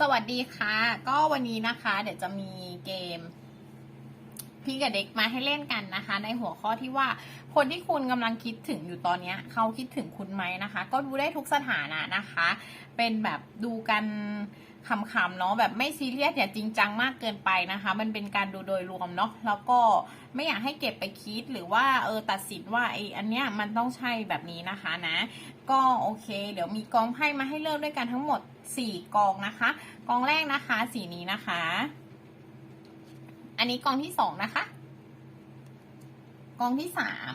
สวัสดีค่ะ ก็วันนี้นะคะ เดี๋ยวจะมีเกม พี่กับเด็กมาให้เล่นกันนะคะ ในหัวข้อที่ว่าคนที่คุณกำลังคิดถึงอยู่ตอนเนี้ยเขาคิดถึงคุณไหมนะคะ ก็ดูได้ทุกสถานะนะคะ เป็นแบบดูกันขำๆเนาะแบบไม่ซีเรียสอย่าจริงจังมากเกินไปนะคะ มันเป็นการดูโดยรวมเนาะแล้วก็ไม่อยากให้เก็บไปคิดหรือว่าเออตัดสินว่าไอ้อันเนี้ยมันต้องใช่แบบนี้นะคะนะ ก็โอเค เดี๋ยวมีกองไพ่มาให้เริ่มด้วยกันทั้งหมด 4 กองนะคะ กองแรกนะคะสีนี้นะคะ อันนี้กองที่สองนะคะ กองที่สาม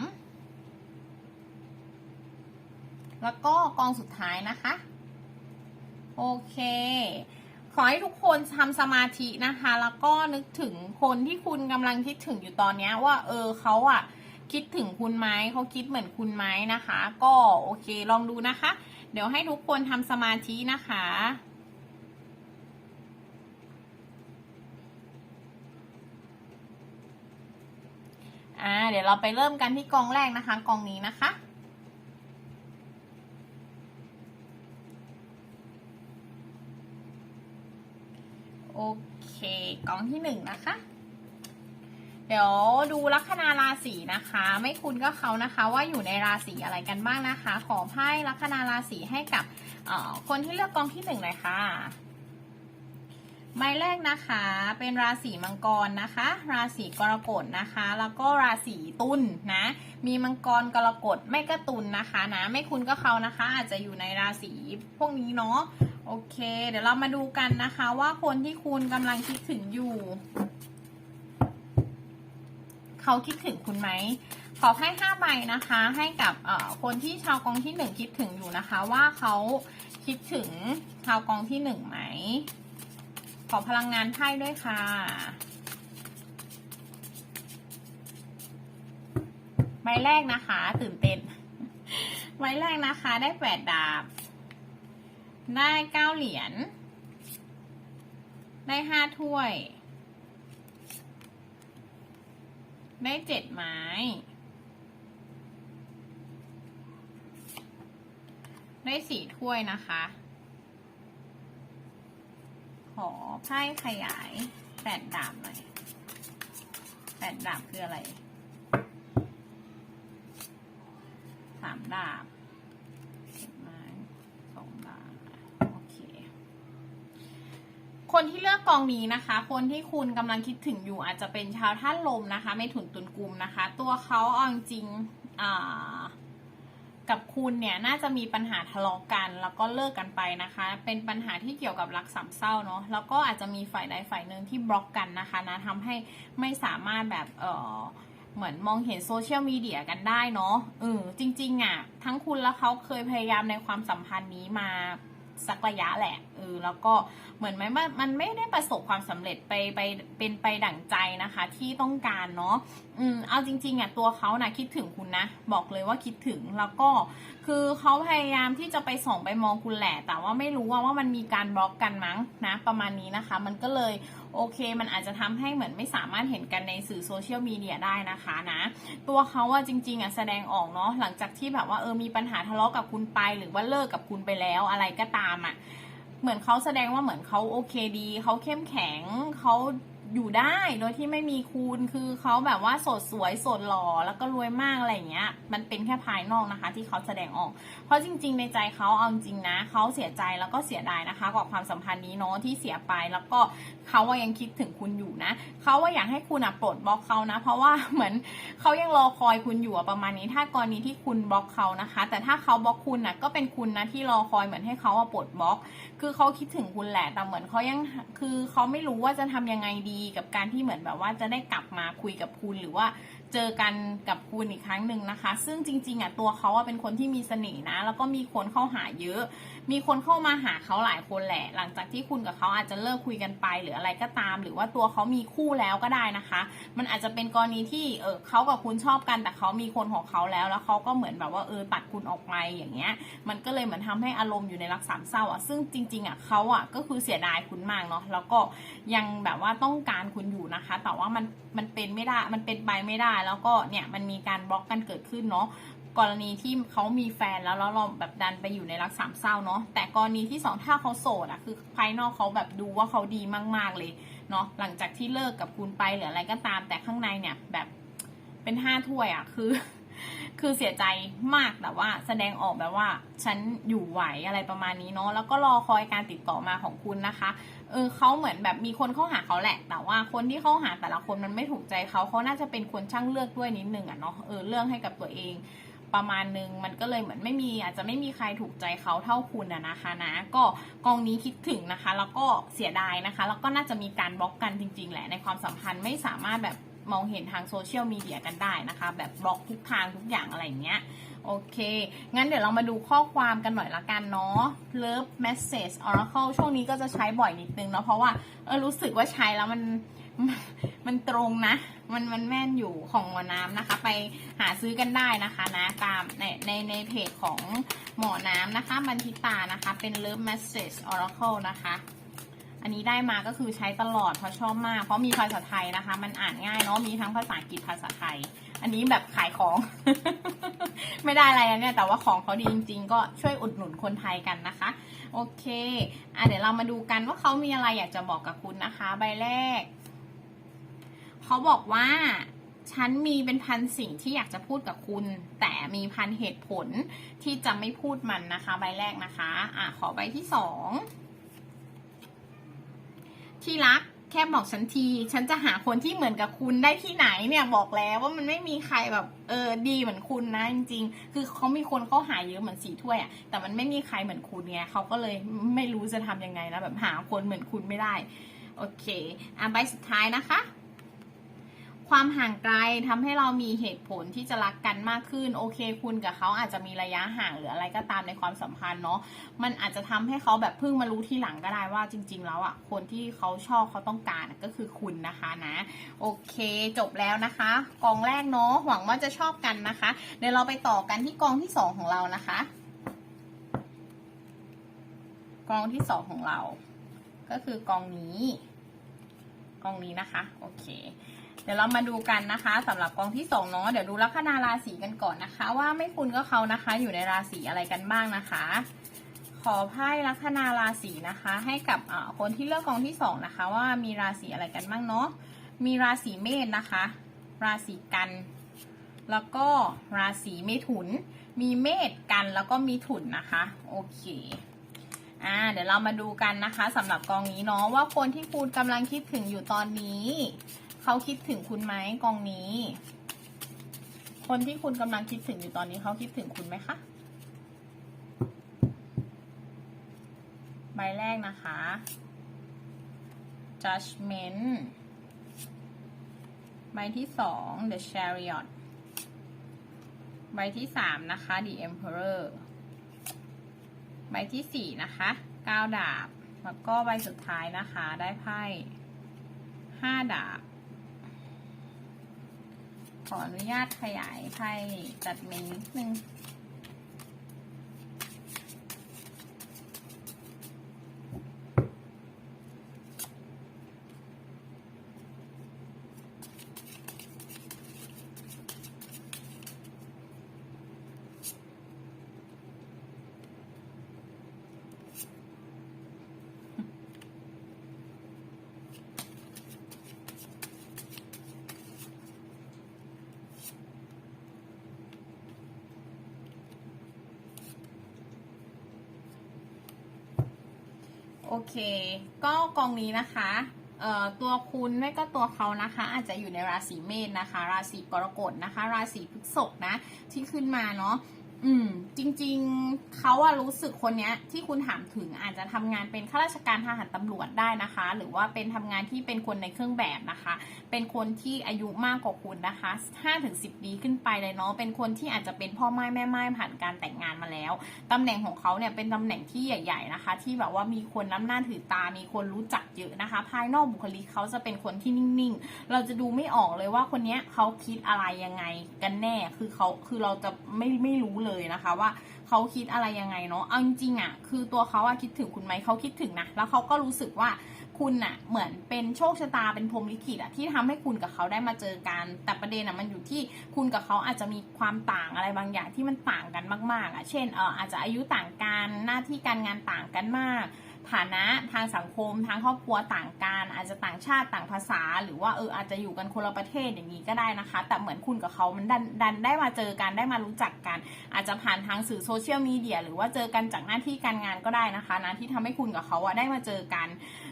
แล้วก็กองสุดท้ายนะคะ โอเคขอให้ทุกคนทำสมาธินะคะ แล้วก็นึกถึงคนที่คุณกำลังคิดถึงอยู่ตอนนี้ว่า เออเขาอะคิดถึงคุณไหมเขาคิดเหมือนคุณไหมนะคะ ก็โอเคลองดูนะคะ เดี๋ยวให้ทุกคนทำสมาธินะคะ อ่า เดี๋ยวเราไปเริ่มกันที่กองแรกนะคะ กองนี้นะคะโอเคกองที่หนึ่งนะคะ เดี๋ยวดูลัคนาราศีนะคะ ไม่คุณก็เขานะคะว่าอยู่ในราศีอะไรกันบ้างนะคะ ขอไพ่ลัคนาราศีให้กับคนที่เลือกกองที่หนึ่งเลยค่ะใบแรกนะคะเป็นราศีมังกรนะคะ ราศีกรกฎนะคะ แล้วก็ราศีตุลนะมีมังกรกรกฎไม่ก็ตุลนะคะนะไม่คุณก็เขานะคะ อาจจะอยู่ในราศีพวกนี้เนาะโอเค เดี๋ยวเรามาดูกันนะคะ ว่าคนที่คุณกำลังคิดถึงอยู่ เขาคิดถึงคุณไหมขอให้ห้าใบนะคะ ให้กับคนที่ชาวกองที่หนึ่งคิดถึงอยู่นะคะ ว่าเขาคิดถึงชาวกองที่หนึ่งไหม ขอพลังงานไพ่ด้วยค่ะใบแรกนะคะ ตื่นเต้นใบแรกนะคะ ได้แปดดาบ ได้เก้าเหรียญได้ห้าถ้วย ได้เจ็ดไม้ ได้สี่ถ้วยนะคะ ขอไพ่ขยายแปดดาบหน่อยแปดดาบคืออะไรสามดาบเจ็ดไม้สองดาบ โอเค คนที่เลือกกองนี้นะคะ คนที่คุณกำลังคิดถึงอยู่อาจจะเป็นชาวท่านลมนะคะไม่ถุนตุนกุมนะคะ ตัวเขาเอาจริงกับคุณเนี่ยน่าจะมีปัญหาทะเลาะกัน แล้วก็เลิกกันไปนะคะ เป็นปัญหาที่เกี่ยวกับรักสามเศร้าเนาะแล้วก็อาจจะมีฝ่ายใดฝ่ายหนึ่งที่บล็อกกันนะคะนะทำให้ไม่สามารถแบบเออเหมือนมองเห็นโซเชียลมีเดียกันได้เนาะเออจริงๆอะทั้งคุณและเขาเคยพยายามในความสัมพันธ์นี้มา สักระยะแหละเออแล้วก็เหมือนไหมว่ามันไม่ได้ประสบความสำเร็จไปไปเป็นไปดั่งใจนะคะที่ต้องการเนาะ อืมเอาจริงๆอะตัวเขานะคิดถึงคุณนะ บอกเลยว่าคิดถึงแล้วก็ คือเขาพยายามที่จะไปส่องไปมองคุณแหละ แต่ว่าไม่รู้ว่าว่ามันมีการบล็อกกันมั้งนะ ประมาณนี้นะคะ มันก็เลยโอเค มันอาจจะทำให้เหมือนไม่สามารถเห็นกันในสื่อโซเชียลมีเดียได้นะคะนะ ตัวเขาอะจริงๆอะแสดงออกเนาะหลังจากที่แบบว่าเออมีปัญหาทะเลาะกับคุณไป หรือว่าเลิกกับคุณไปแล้วอะไรก็ตามอะเหมือนเขาแสดงว่าเหมือนเขาโอเคดี เขาเข้มแข็งเขา อยู่ได้โดยที่ไม่มีคุณคือเขาแบบว่าสดสวยสดหล่อแล้วก็รวยมากอะไรเงี้ย มันเป็นแค่ภายนอกนะคะ ที่เขาแสดงออก เพราะจริง ๆ ในใจเขาเอาจริงนะเขาเสียใจแล้วก็เสียดายนะคะกับความสัมพันธ์นี้เนาะที่เสียไปแล้วก็เขาว่ายังคิดถึงคุณอยู่นะเขาว่าอยากให้คุณอะปลดบล็อกเขานะ เพราะว่าเหมือนเขายังรอคอยคุณอยู่ประมาณนี้ ถ้ากรณีที่คุณบล็อกเขานะคะ แต่ถ้าเขาบล็อกคุณน่ะก็เป็นคุณนะที่รอคอยเหมือนให้เขาอะปลดบล็อก คือเขาคิดถึงคุณแหละแต่เหมือนเขายังคือเขาไม่รู้ว่าจะทำยังไงดีกับการที่เหมือนแบบว่าจะได้กลับมาคุยกับคุณหรือว่าเจอกันกับคุณอีกครั้งหนึ่งนะคะ ซึ่งจริงๆอะตัวเขาอะเป็นคนที่มีเสน่ห์นะ แล้วก็มีคนเข้าหาเยอะ มีคนเข้ามาหาเขาหลายคนแหละ หลังจากที่คุณกับเขาอาจจะเลิกคุยกันไปหรืออะไรก็ตาม หรือว่าตัวเขามีคู่แล้วก็ได้นะคะ มันอาจจะเป็นกรณีที่เออเขากับคุณชอบกันแต่เขามีคนของเขาแล้ว แล้วเขาก็เหมือนแบบว่าเออตัดคุณออกไปอย่างเงี้ย มันก็เลยเหมือนทำให้อารมณ์อยู่ในรักสามเศร้าอะซึ่งจริงๆอะเขาอะก็คือเสียดายคุณมากเนาะแล้วก็ยังแบบว่าต้องการคุณอยู่นะคะ แต่ว่ามันมันเป็นไม่ได้มันเป็นไปไม่ได้ แล้วก็เนี่ยมันมีการบล็อกกันเกิดขึ้นเนาะ กรณีที่เขามีแฟนแล้วแล้วเราแบบดันไปอยู่ในรักสามเศร้าเนาะแต่กรณีที่สองถ้าเขาโสดอะคือภายนอกเขาแบบดูว่าเขาดีมาก ๆเลยเนาะหลังจากที่เลิกกับคุณไปหรืออะไรก็ตาม แต่ข้างในเนี่ยแบบเป็นห้าถ้วยอะคือ คือเสียใจมากแต่ว่า แสดงออกแบบว่า ฉันอยู่ไหวอะไรประมาณนี้เนาะแล้วก็รอคอยการติดต่อมาของคุณนะคะเออเขาเหมือนแบบมีคนเข้าหาเขาแหละ แต่ว่าคนที่เข้าหาแต่ละคนมันไม่ถูกใจเขาเขาน่าจะเป็นคนช่างเลือกด้วยนิดนึงอะเนาะเออเรื่องให้กับตัวเอง ประมาณนึง มันก็เลยเหมือนไม่มีอาจจะไม่มีใครถูกใจเขาเท่าคุณอะนะคะนะ ก็กองนี้คิดถึงนะคะ แล้วก็เสียดายนะคะ แล้วก็น่าจะมีการบล็อกกันจริง ๆ แหละในความสัมพันธ์ไม่สามารถแบบมองเห็นทางโซเชียลมีเดียกันได้นะคะ แบบบล็อกทุกทางทุกอย่างอะไรอย่างเงี้ยโอเค งั้นเดี๋ยวเรามาดูข้อความกันหน่อยละกันเนาะ Love Message Oracle ช่วงนี้ก็จะใช้บ่อยนิดนึงเนาะ เพราะว่าเออรู้สึกว่าใช้แล้วมันมันตรงนะ มันมันแม่นอยู่ของหมอน้ำนะคะ ไปหาซื้อกันได้นะคะนะตามในในในเพจของหมอน้ำนะคะบันทิตานะคะ เป็น Love Message Oracle นะคะ อันนี้ได้มาก็คือใช้ตลอดเพราะชอบมาก เพราะมีภาษาไทยนะคะ มันอ่านง่ายเนาะมีทั้งภาษาอังกฤษภาษาไทย อันนี้แบบขายของ ไม่ได้อะไรนะเนี่ยแต่ว่าของเขาดีจริง ๆ ก็ช่วยอุดหนุนคนไทยกันนะคะโอเคอะเดี๋ยวเรามาดูกันว่าเขามีอะไรอยากจะบอกกับคุณนะคะ ใบแรก เขาบอกว่าฉันมีเป็นพันสิ่งที่อยากจะพูดกับคุณ แต่มีพันเหตุผลที่จะไม่พูดมันนะคะ ใบแรกนะคะ อะขอใบที่สองที่รักแค่บอกฉันที ฉันจะหาคนที่เหมือนกับคุณได้ที่ไหนเนี่ยบอกแล้วว่ามันไม่มีใครแบบเออดีเหมือนคุณนะจริงๆ คือเขามีคนเขาหายเยอะเหมือนสีถ้วยอะแต่มันไม่มีใครเหมือนคุณไงเขาก็เลยไม่รู้จะทำยังไงนะแบบหาคนเหมือนคุณไม่ได้ โอเคอะใบสุดท้ายนะคะ ความห่างไกลทำให้เรามีเหตุผลที่จะรักกันมากขึ้น โอเค คุณกับเขาอาจจะมีระยะห่างหรืออะไรก็ตามในความสัมพันธ์เนาะมันอาจจะทำให้เขาแบบเพิ่งมารู้ที่หลังก็ได้ว่าจริง ๆ แล้วอะคนที่เขาชอบเขาต้องการก็คือคุณนะคะนะ โอเคจบแล้วนะคะกองแรกเนาะหวังว่าจะชอบกันนะคะ เดี๋ยวเราไปต่อกันที่กองที่สองของเรานะคะกองที่สองของเรา ก็คือกองนี้ กองนี้นะคะ โอเค ดี๋ยวเรามาดูกันนะคะสำหรับกองที่สองเนาะเดี๋ยวดูลัคนาราศีกันก่อนนะคะ ว่าไม่คุณก็เขานะคะ อยู่ในราศีอะไรกันบ้างนะคะ ขอไพ่ลัคนาราศีนะคะ ให้กับคนที่เลือกกองที่สองนะคะ ว่ามีราศีอะไรกันบ้างเนาะมีราศีเมษนะคะ ราศีกัน แล้วก็ราศีเมถุน มีเมษกันแล้วก็มีถุนนะคะโอเคอ่าเดี๋ยวเรามาดูกันนะคะสำหรับกองนี้เนาะว่าคนที่คุณกำลังคิดถึงอยู่ตอนนี้ เขาคิดถึงคุณไหมกองนี้ คนที่คุณกำลังคิดถึงอยู่ตอนนี้เขาคิดถึงคุณไหมคะ ใบแรกนะคะ judgment ใบที่สอง the chariot ใบที่สามนะคะ the emperor ใบที่สี่นะคะก้าดาบ แล้วก็ใบสุดท้ายนะคะ ได้ไพ่ห้าดาบ ขออนุญาตขยายไพ่จัดเมนนิดนึง โอเค ก็กองนี้นะคะเอ่อตัวคุณไม่ก็ตัวเขานะคะ อาจจะอยู่ในราศีเมษนะคะ ราศีกรกฎนะคะ ราศีพฤษภนะที่ขึ้นมาเนาะ อืม จริง ๆ เขาอะรู้สึกคนเนี้ย ที่คุณถามถึงอาจจะทำงานเป็นข้าราชการทหารตำรวจได้นะคะ หรือว่าเป็นทำงานที่เป็นคนในเครื่องแบบนะคะ เป็นคนที่อายุมากกว่าคุณนะคะ5-10ปีขึ้นไปเลยเนาะเป็นคนที่อาจจะเป็นพ่อไม้แม่ไม้ผ่านการแต่งงานมาแล้วตำแหน่งของเขาเนี่ยเป็นตำแหน่งที่ใหญ่ ๆนะคะ ที่แบบว่ามีคนน้ำหน้าถือตา มีคนรู้จักเยอะนะคะ ภายนอกบุคลิกเขาจะเป็นคนที่นิ่งๆ เราจะดูไม่ออกเลยว่าคนเนี้ยเขาคิดอะไรยังไงกันแน่คือเขาคือเราจะไม่ไม่รู้เลยลยนะคะว่าเขาคิดอะไรยังไงเนาะ เอาจริงๆอะคือตัวเขาอะคิดถึงคุณไหมเขาคิดถึงนะ แล้วเขาก็รู้สึกว่าคุณอะเหมือนเป็นโชคชะตาเป็นพรมลิขิตอะที่ทำให้คุณกับเขาได้มาเจอกัน แต่ประเด็นอะมันอยู่ที่คุณกับเขาอาจจะมีความต่างอะไรบางอย่างที่มันต่างกันมากๆอะเช่นเอออาจจะอายุต่างกันหน้าที่การงานต่างกันมาก ฐานะทางสังคมทางครอบครัวต่างกัน อาจจะต่างชาติต่างภาษา หรือว่าเอออาจจะอยู่กันคนละประเทศอย่างนี้ก็ได้นะคะ แต่เหมือนคุณกับเขามันดันดันได้มาเจอกันได้มารู้จักกัน อาจจะผ่านทางสื่อโซเชียลมีเดียหรือว่าเจอกันจากหน้าที่การงานก็ได้นะคะนะที่ทำให้คุณกับเขาอะได้มาเจอกัน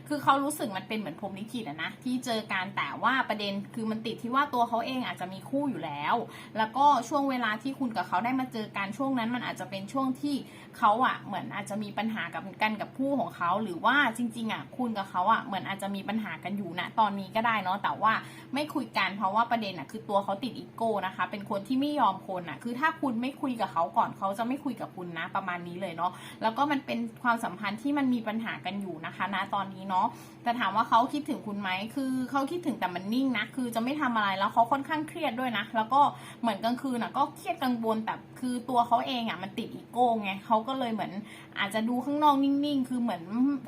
คือเขารู้สึกมันเป็นเหมือนพรหมลิขิตอะนะที่เจอกันแต่ว่าประเด็นคือมันติดที่ว่าตัวเขาเองอาจจะมีคู่อยู่แล้ว แล้วก็ช่วงเวลาที่คุณกับเขาได้มาเจอกันช่วงนั้น มันอาจจะเป็นช่วงที่เขาอะเหมือนอาจจะมีปัญหากับกันกับคู่ของเขาหรือว่าจริงๆอะคุณกับเขาอะเหมือนอาจจะมีปัญหากันอยู่นะตอนนี้ก็ได้เนาะแต่ว่าไม่คุยกันเพราะว่าประเด็นอะคือตัวเขาติดอีโก้นะคะ เป็นคนที่ไม่ยอมคนอะคือถ้าคุณไม่คุยกับเขาก่อนเขาจะไม่คุยกับคุณนะประมาณนี้เลยเนาะแล้วก็มันเป็นความสัมพันธ์ที่มันมีปัญหากันอยู่นะคะนะตอนนี้เนาะแต่ถามว่าเขาคิดถึงคุณไหมคือเขาคิดถึงแต่มันนิ่งนะคือจะไม่ทำอะไรแล้วเขาค่อนข้างเครียดด้วยนะแล้วก็เหมือนกลางคืนอะก็เครียดกังวลแต่คือตัวเขาเองอะมันติดอีโก้ไงเขาก็เลยเหมือนอาจจะดูข้างนอกนิ่งๆ คือเหมือน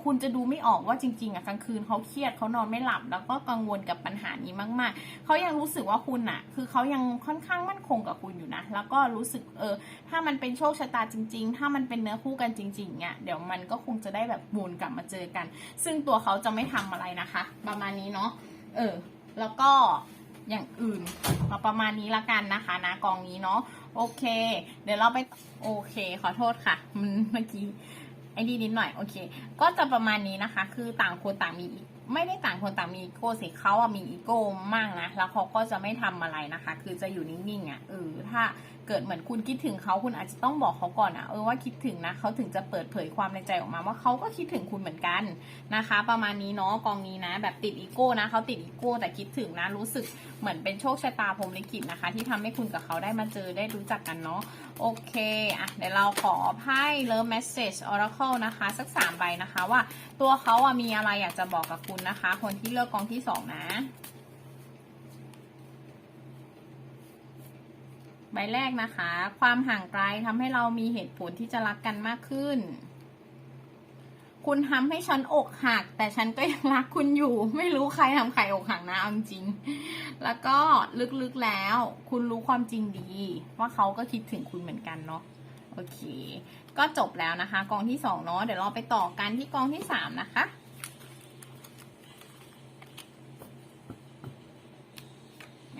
คุณจะดูไม่ออกว่าจริงๆอะกลางคืนเขาเครียดเขานอนไม่หลับ แล้วก็กังวลกับปัญหานี้มากๆเขายังรู้สึกว่าคุณอะ คือเขายังค่อนข้างมั่นคงกับคุณอยู่นะ แล้วก็รู้สึกเออ ถ้ามันเป็นโชคชะตาจริง ๆ ถ้ามันเป็นเนื้อคู่กันจริงๆเนี่ยเดี๋ยวมันก็คงจะได้แบบวนกลับมาเจอกัน ซึ่งตัวเขาจะไม่ทำอะไรนะคะ ประมาณนี้เนาะเออ แล้วก็อย่างอื่นมาประมาณนี้ละกันนะคะนะกองนี้เนาะโอเค เดี๋ยวเราไปโอเค ขอโทษค่ะมันเมื่อกี้ อ้นี่นิดหน่อยโอเค ก็จะประมาณนี้นะคะ คือต่างคนต่างมีไม่ได้ต่างคนต่างมีอีโก้สิเขาอะมีอีโก้มากนะ แล้วเขาก็จะไม่ทำอะไรนะคะ คือจะอยู่นิ่งๆอะเออถ้า เกิดเหมือนคุณคิดถึงเขาคุณอาจจะต้องบอกเขาก่อนอะเออว่าคิดถึงนะเขาถึงจะเปิดเผยความในใจออกมาว่าเขาก็คิดถึงคุณเหมือนกันนะคะ ประมาณนี้เนาะกองนี้นะ แบบติดอีโก้นะเขาติดอีโก้แต่คิดถึงนะรู้สึกเหมือนเป็นโชคชะตาพรหมลิขิตนะคะ ที่ทำให้คุณกับเขาได้มาเจอได้รู้จักกันเนาะโอเคอะเดี๋ยวเราขอไพ่ Love Message Oracle นะคะ สักสามใบนะคะว่าตัวเขาอะมีอะไรอยากจะบอกกับคุณนะคะ คนที่เลือกกองที่สองนะ บแรกนะคะ ความห่างไกลทำให้เรามีเหตุผลที่จะรักกันมากขึ้น คุณทำให้ฉันอกหัก แต่ฉันก็ยังรักคุณอยู่ ไม่รู้ใครทำใครอกหักนะเอาจริง แล้วก็ลึกๆแล้ว คุณรู้ความจริงดี ว่าเขาก็คิดถึงคุณเหมือนกันเนาะโอเค ก็จบแล้วนะคะ กองที่สองเนาะเดี๋ยวเราไปต่อกันที่กองที่สามนะคะ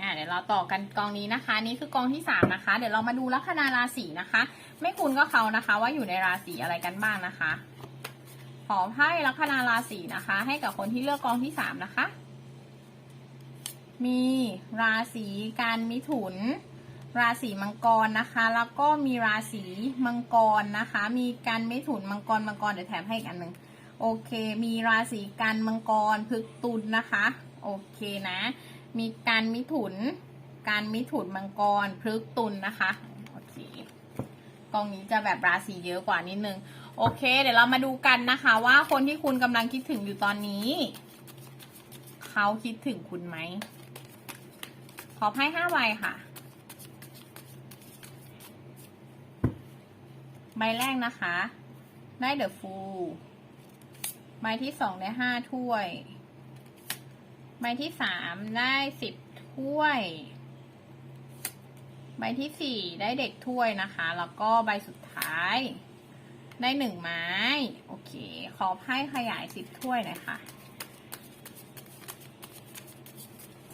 อ่าเดี๋ยวเราต่อกันกองนี้นะคะ นี่คือกองที่สามนะคะ เดี๋ยวเรามาดูลัคนาราศีนะคะ ไม่คุณก็เขานะคะ ว่าอยู่ในราศีอะไรกันบ้างนะคะ ขอไพ่ลัคนาราศีนะคะ ให้กับคนที่เลือกกองที่สามนะคะ มีราศีการมิถุน ราศีมังกรนะคะ แล้วก็มีราศีมังกรนะคะ มีการมิถุนมังกรมังกรเดี๋ยวแถมให้อีกอันหนึ่งโอเค มีราศีกันมังกรพฤกตุลนะคะ โอเคนะ มีการมิถุน การมิถุนมังกรพฤกตุลนะคะโอเคกองนี้จะแบบราศีเยอะกว่านิดนึง โอเค เดี๋ยวเรามาดูกันนะคะ ว่าคนที่คุณกำลังคิดถึงอยู่ตอนนี้ เขาคิดถึงคุณไหม ขอไพ่ห้าใบค่ะ ใบแรกนะคะ ได้เดอะฟูลใบที่สองได้ห้าถ้วย ใบที่สามได้สิบถ้วย ใบที่สี่ได้เด็กถ้วยนะคะ แล้วก็ใบสุดท้าย ได้หนึ่งไม้ โอเค ขอไพ่ขยายสิบถ้วยหน่อยค่ะ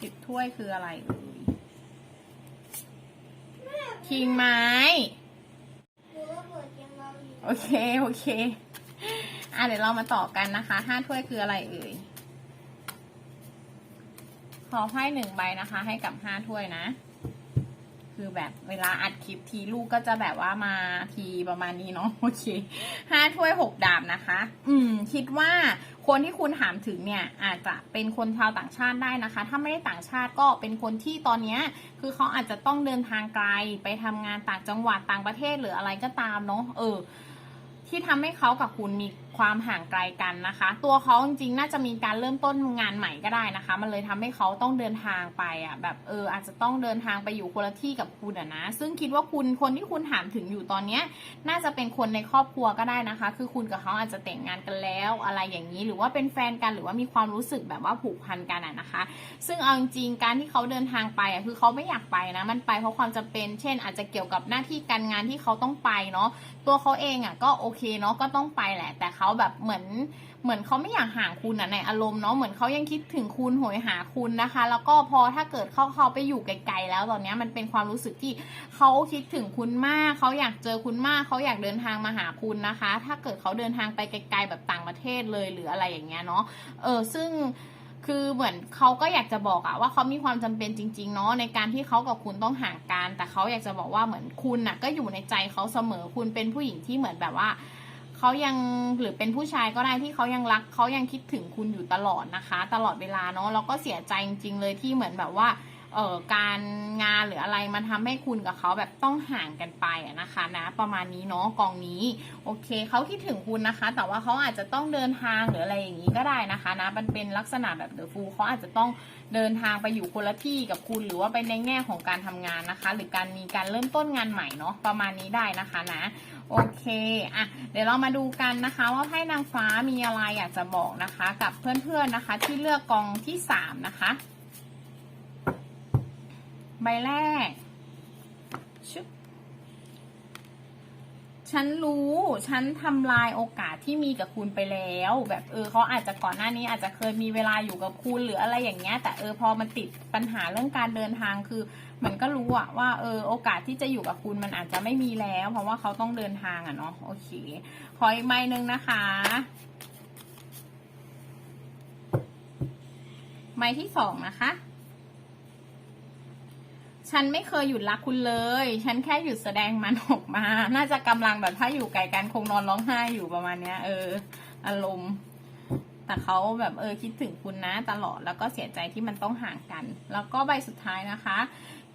สิบถ้วยคืออะไรเอ่ยคิงไม้โอเค โอเค อะเดี๋ยวเรามาต่อกันนะคะห้าถ้วยคืออะไรเอ่ย ขอไพ่หนึ่งใบนะคะ ให้กับห้าถ้วยนะ คือแบบเวลาอัดคลิปทีลูกก็จะแบบว่ามาทีประมาณนี้เนาะโอเคห้าถ้วยหกดาบนะคะ อืม คิดว่าคนที่คุณถามถึงเนี่ยอาจจะเป็นคนชาวต่างชาติได้นะคะ ถ้าไม่ได้ต่างชาติก็เป็นคนที่ตอนเนี้ยคือเขาอาจจะต้องเดินทางไกลไปทำงานต่างจังหวัดต่างประเทศหรืออะไรก็ตามเนาะเออ ที่ทำให้เขากับคุณมี ความห่างไกลกันนะคะ ตัวเขาจริงๆ น่าจะมีการเริ่มต้นงานใหม่ก็ได้นะคะ มันเลยทำให้เขาต้องเดินทางไปอะแบบเอออาจจะต้องเดินทางไปอยู่คนละที่กับคุณอะนะ ซึ่งคิดว่าคุณคนที่คุณถามถึงอยู่ตอนเนี้ยน่าจะเป็นคนในครอบครัวก็ได้นะคะ คือคุณกับเขาอาจจะแต่งงานกันแล้วอะไรอย่างนี้ หรือว่าเป็นแฟนกันหรือว่ามีความรู้สึกแบบว่าผูกพันกันอะนะคะ ซึ่งเอาจริงๆการที่เขาเดินทางไปอะคือเขาไม่อยากไปนะ มันไปเพราะความจำเป็น เช่น อาจจะเกี่ยวกับหน้าที่การงานที่เขาต้องไปเนาะตัวเขาเองอะก็โอเคเนาะก็ต้องไปแหละแต่เขาแบบเหมือนเหมือนเขาไม่อยากห่างคุณอะในอารมณ์เนาะเหมือนเขายังคิดถึงคุณโหยหาคุณนะคะ แล้วก็พอถ้าเกิดเขาเขาไปอยู่ไกลๆแล้วตอนนี้มันเป็นความรู้สึกที่เขาคิดถึงคุณมากเขาอยากเจอคุณมากเขาอยากเดินทางมาหาคุณนะคะ ถ้าเกิดเขาเดินทางไปไกลๆแบบต่างประเทศเลยหรืออะไรอย่างเงี้ยเนาะเออซึ่งคือเหมือนเขาก็อยากจะบอกอะว่าเขามีความจำเป็นจริง ๆ เนาะในการที่เขากับคุณต้องห่างกันแต่เขาอยากจะบอกว่าเหมือนคุณน่ะก็อยู่ในใจเขาเสมอคุณเป็นผู้หญิงที่เหมือนแบบว่า เขายังหรือเป็นผู้ชายก็ได้ที่เขายังรักเขายังคิดถึงคุณอยู่ตลอดนะคะ ตลอดเวลาเนาะแล้วก็เสียใจจริงๆเลยที่เหมือนแบบว่าเอ่อการงานหรืออะไรมันทำให้คุณกับเขาแบบต้องห่างกันไปนะคะนะประมาณนี้เนาะกองนี้โอเคเขาคิดถึงคุณนะคะ แต่ว่าเขาอาจจะต้องเดินทางหรืออะไรอย่างนี้ก็ได้นะคะนะมันเป็นลักษณะแบบเดอะฟูเขาอาจจะต้องเดินทางไปอยู่คนละที่กับคุณหรือว่าไปในแง่ของการทำงานนะคะ หรือการมีการเริ่มต้นงานใหม่เนาะประมาณนี้ได้นะคะนะ โอเคอะเดี๋ยวเรามาดูกันนะคะ ว่าไพ่นางฟ้ามีอะไรอยากจะบอกนะคะ กับเพื่อนๆนะคะ ที่เลือกกองที่สามนะคะ ใบแรกชึบ ฉันรู้ ฉันทำลายโอกาสที่มีกับคุณไปแล้ว แบบเออเขาอาจจะก่อนหน้านี้อาจจะเคยมีเวลาอยู่กับคุณหรืออะไรอย่างเงี้ย แต่เออพอมันติดปัญหาเรื่องการเดินทางคือ มันก็รู้อะว่าเออโอกาสที่จะอยู่กับคุณมันอาจจะไม่มีแล้ว เพราะว่าเขาต้องเดินทางอะเนาะโอเคขออีกใบหนึ่งนะคะใบที่สองนะคะ ฉันไม่เคยหยุดรักคุณเลย ฉันแค่หยุดแสดงมันออกมา น่าจะกำลังแบบถ้าอยู่ไกลกันคงนอนร้องไห้อยู่ประมาณเนี้ย เออ อารมณ์ แต่เขาแบบเออคิดถึงคุณนะตลอดแล้วก็เสียใจที่มันต้องห่างกัน แล้วก็ใบสุดท้ายนะคะ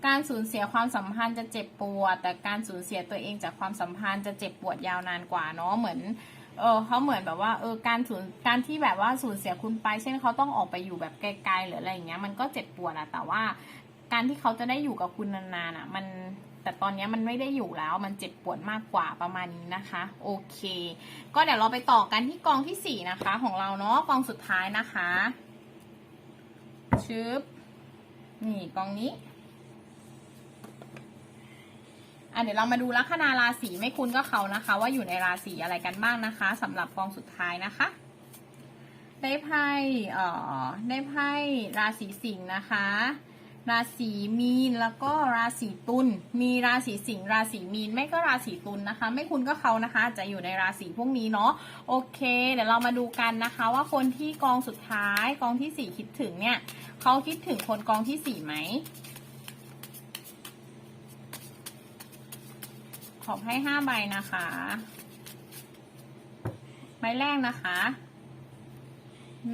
การสูญเสียความสัมพันธ์จะเจ็บปวด แต่การสูญเสียตัวเองจากความสัมพันธ์จะเจ็บปวดยาวนานกว่าเนาะเหมือนเออเขาเหมือนแบบว่าเออการสูญการที่แบบว่าสูญเสียคุณไป เช่นเขาต้องออกไปอยู่แบบไกลๆหรืออะไรอย่างเงี้ยมันก็เจ็บปวดอะแต่ว่า การที่เขาจะได้อยู่กับคุณนานๆอะมันแต่ตอนนี้มันไม่ได้อยู่แล้ว มันเจ็บปวดมากกว่าประมาณนี้นะคะ โอเค ก็เดี๋ยวเราไปต่อกันที่กองที่สี่นะคะ ของเราเนาะกองสุดท้ายนะคะชึบนี่กองนี้อะเดี๋ยวเรามาดูลัคนาราศีไม่คุณก็เขานะคะ ว่าอยู่ในราศีอะไรกันบ้างนะคะสำหรับกองสุดท้ายนะคะ ได้ไพ่เอ่อได้ไพ่ราศีสิงห์นะคะ ราศีมีนแล้วก็ราศีตุลมีราศีสิงห์ราศีมีน ไม่ก็ราศีตุลนะคะ ไม่คุณก็เขานะคะ จะอยู่ในราศีพวกนี้เนาะโอเค เดี๋ยวเรามาดูกันนะคะ ว่าคนที่กองสุดท้ายกองที่สี่คิดถึงเนี่ยเขาคิดถึงคนกองที่สี่ไหมขอให้ห้าใบนะคะใบแรกนะคะ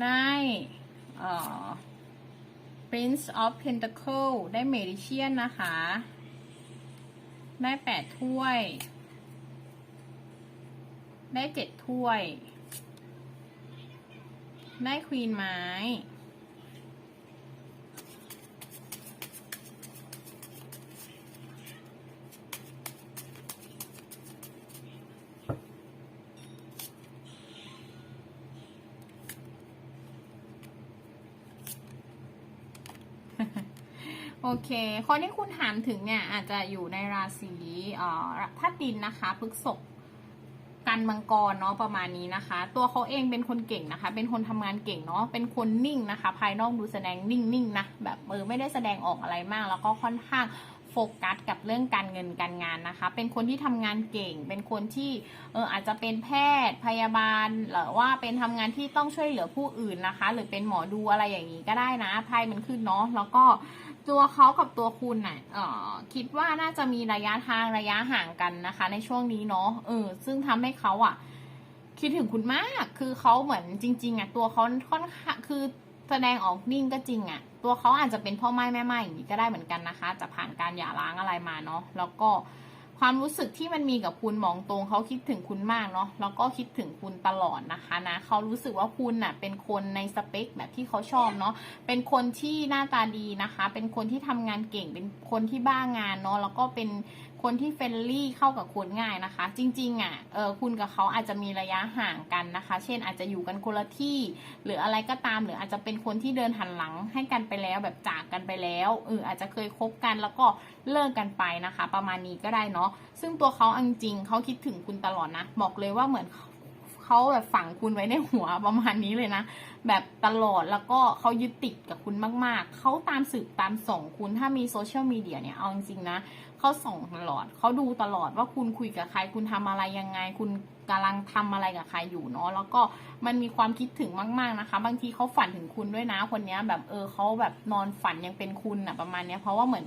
ได้เอ่อ Prince of Pentacle ได้ Magician นะคะ ได้แปดถ้วย ได้เจ็ดถ้วย ได้ควีนไม้ โอเค คนที่คุณถามถึงเนี่ยอาจจะอยู่ในราศีเอ่อธาตุดินนะคะพฤษภกันมังกรเนาะประมาณนี้นะคะ ตัวเขาเองเป็นคนเก่งนะคะ เป็นคนทำงานเก่งเนาะเป็นคนนิ่งนะคะ ภายนอกดูแสดงนิ่งๆนะแบบเออไม่ได้แสดงออกอะไรมาก แล้วก็ค่อนข้างโฟกัสกับเรื่องการเงินการงานนะคะ เป็นคนที่ทำงานเก่ง เป็นคนที่เอออาจจะเป็นแพทย์พยาบาลหรือว่าเป็นทำงานที่ต้องช่วยเหลือผู้อื่นนะคะ หรือเป็นหมอดูอะไรอย่างนี้ก็ได้นะไพ่มันขึ้นเนาะแล้วก็ ตัวเขากับตัวคุณน่ะเอ่อคิดว่าน่าจะมีระยะทางระยะห่างกันนะคะ ในช่วงนี้เนาะเออซึ่งทำให้เขาอะ คิดถึงคุณมาก คือเขาเหมือนจริง ๆอะตัวเขาค่อนข้างคือแสดงออกนิ่งก็จริงอะ ตัวเขาอาจจะเป็นพ่อไม้แม่ไม้อย่างนี้ก็ได้เหมือนกันนะคะ จะผ่านการหย่าร้างอะไรมาเนาะแล้วก็ ความรู้สึกที่มันมีกับคุณมองตรงเขาคิดถึงคุณมากเนาะแล้วก็คิดถึงคุณตลอดนะคะนะเขารู้สึกว่าคุณน่ะเป็นคนในสเปคแบบที่เขาชอบเนาะเป็นคนที่หน้าตาดีนะคะ เป็นคนที่ทำงานเก่งเป็นคนที่บ้างานเนาะแล้วก็เป็นคนที่เฟรนลี่เข้ากับคนง่ายนะคะ จริงๆอะเออคุณกับเขาอาจจะมีระยะห่างกันนะคะ เช่นอาจจะอยู่กันคนละที่ หรืออะไรก็ตามหรืออาจจะเป็นคนที่เดินหันหลังให้กันไปแล้วแบบจากกันไปแล้วเอออาจจะเคยคบกันแล้วก็เลิกกันไปนะคะ ประมาณนี้ก็ได้เนาะซึ่งตัวเขาเอาจริงเขาคิดถึงคุณตลอดนะ บอกเลยว่าเหมือนเขาแบบฝังคุณไว้ในหัวประมาณนี้เลยนะ แบบตลอดแล้วก็เขายึดติดกับคุณมาก ๆ เขาตามสืบตามส่งคุณถ้ามีโซเชียลมีเดียเนี่ยเอาจริงๆนะ เขาส่องตลอด เขาดูตลอดว่าคุณคุยกับใคร คุณทำอะไรยังไง คุณกำลังทำอะไรกับใครอยู่เนาะ แล้วก็มันมีความคิดถึงมาก ๆนะคะ บางทีเขาฝันถึงคุณด้วยนะ คนนี้แบบเออเขาแบบนอนฝันยังเป็นคุณอะประมาณเนี้ย เพราะว่าเหมือน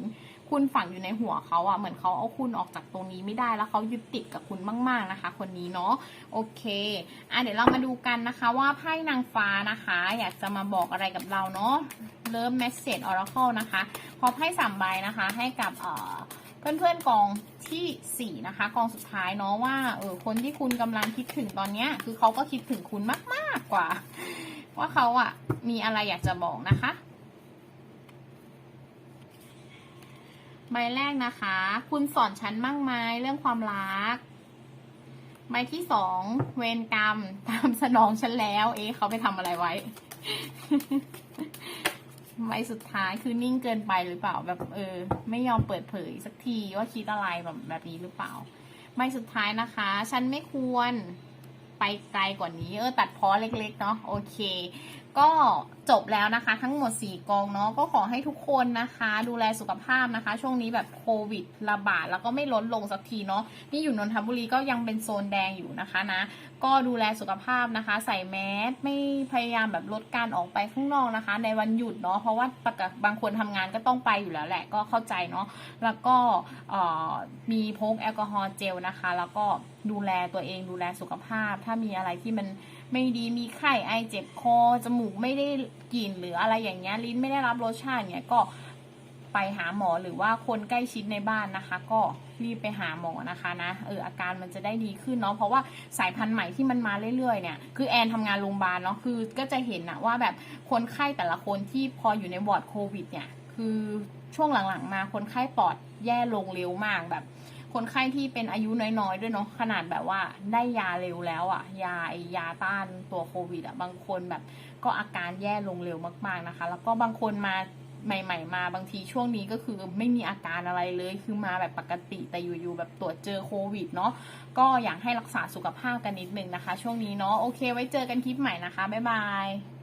คุณฝังอยู่ในหัวเขาอะเหมือนเขาเอาคุณออกจากตรงนี้ไม่ได้ แล้วเขายึดติดกับคุณมาก ๆนะคะ คนนี้เนาะ โอเค อะเดี๋ยวเรามาดูกันนะคะ ว่าไพ่นางฟ้านะคะ อยากจะมาบอกอะไรกับเราเนาะ เริ่ม Message Oracle นะคะ พอไพ่สามใบนะคะ ให้กับเอ่อ เพื่อนๆกองที่สี่นะคะ กองสุดท้ายเนาะว่าเออคนที่คุณกำลังคิดถึงตอนเนี้ย คือเขาก็คิดถึงคุณมากๆกว่า ว่าเขาอะมีอะไรอยากจะบอกนะคะ ใบแรกนะคะ คุณสอนฉันบ้างไหมเรื่องความรักใบที่สองเวรกรรมตามสนองฉันแล้ว เอ๊ะเขาไปทำอะไรไว้ ไม่สุดท้ายคือนิ่งเกินไปหรือเปล่า แบบเออ ไม่ยอมเปิดเผยสักทีว่าคิดอะไรแบบแบบนี้หรือเปล่า ไม่สุดท้ายนะคะ ฉันไม่ควรไปไกลกว่านี้ เออ ตัดพ้อเล็กๆเนาะโอเค ก็จบแล้วนะคะ ทั้งหมด 4 กองเนาะก็ขอให้ทุกคนนะคะ ดูแลสุขภาพนะคะ ช่วงนี้แบบโควิดระบาดแล้วก็ไม่ลดลงสักทีเนาะนี่อยู่นนทบุรีก็ยังเป็นโซนแดงอยู่นะคะนะ ก็ดูแลสุขภาพนะคะ ใส่แมสไม่พยายามแบบลดการออกไปข้างนอกนะคะ ในวันหยุดเนาะเพราะว่าปกบางคนทำงานก็ต้องไปอยู่แล้วแหละก็เข้าใจเนาะแล้วก็มีพกแอลกอฮอล์เจลนะคะ แล้วก็ดูแลตัวเองดูแลสุขภาพ ถ้ามีอะไรที่มัน ไม่ดีมีไข้ไอเจ็บคอจมูกไม่ได้กลิ่นหรืออะไรอย่างเงี้ยลิ้นไม่ได้รับรสชาติเนี้ยก็ไปหาหมอหรือว่าคนใกล้ชิดในบ้านนะคะ ก็รีบไปหาหมอนะคะนะเอออาการมันจะได้ดีขึ้นเนาะเพราะว่าสายพันธุ์ใหม่ที่มันมาเรื่อยๆเนี่ยคือแอนทำงานโรงพยาบาลเนาะคือก็จะเห็นนะว่าแบบคนไข้แต่ละคนที่พออยู่ในวอร์ดโควิดเนี่ยคือช่วงหลังๆมาคนไข้ปอดแย่ลงเร็วมากแบบ คนไข้ที่เป็นอายุน้อยๆ ด้วยเนาะขนาดแบบว่าได้ยาเร็วแล้วอะยาไอยาต้านตัวโควิดอะบางคนแบบก็อาการแย่ลงเร็วมากๆนะคะ แล้วก็บางคนมาใหม่ ๆ มาบางทีช่วงนี้ก็คือไม่มีอาการอะไรเลยคือมาแบบปกติแต่อยู่ๆแบบตรวจเจอโควิดเนาะก็อยากให้รักษาสุขภาพกันนิดนึงนะคะ ช่วงนี้เนาะโอเค ไว้เจอกันคลิปใหม่นะคะบ๊ายบาย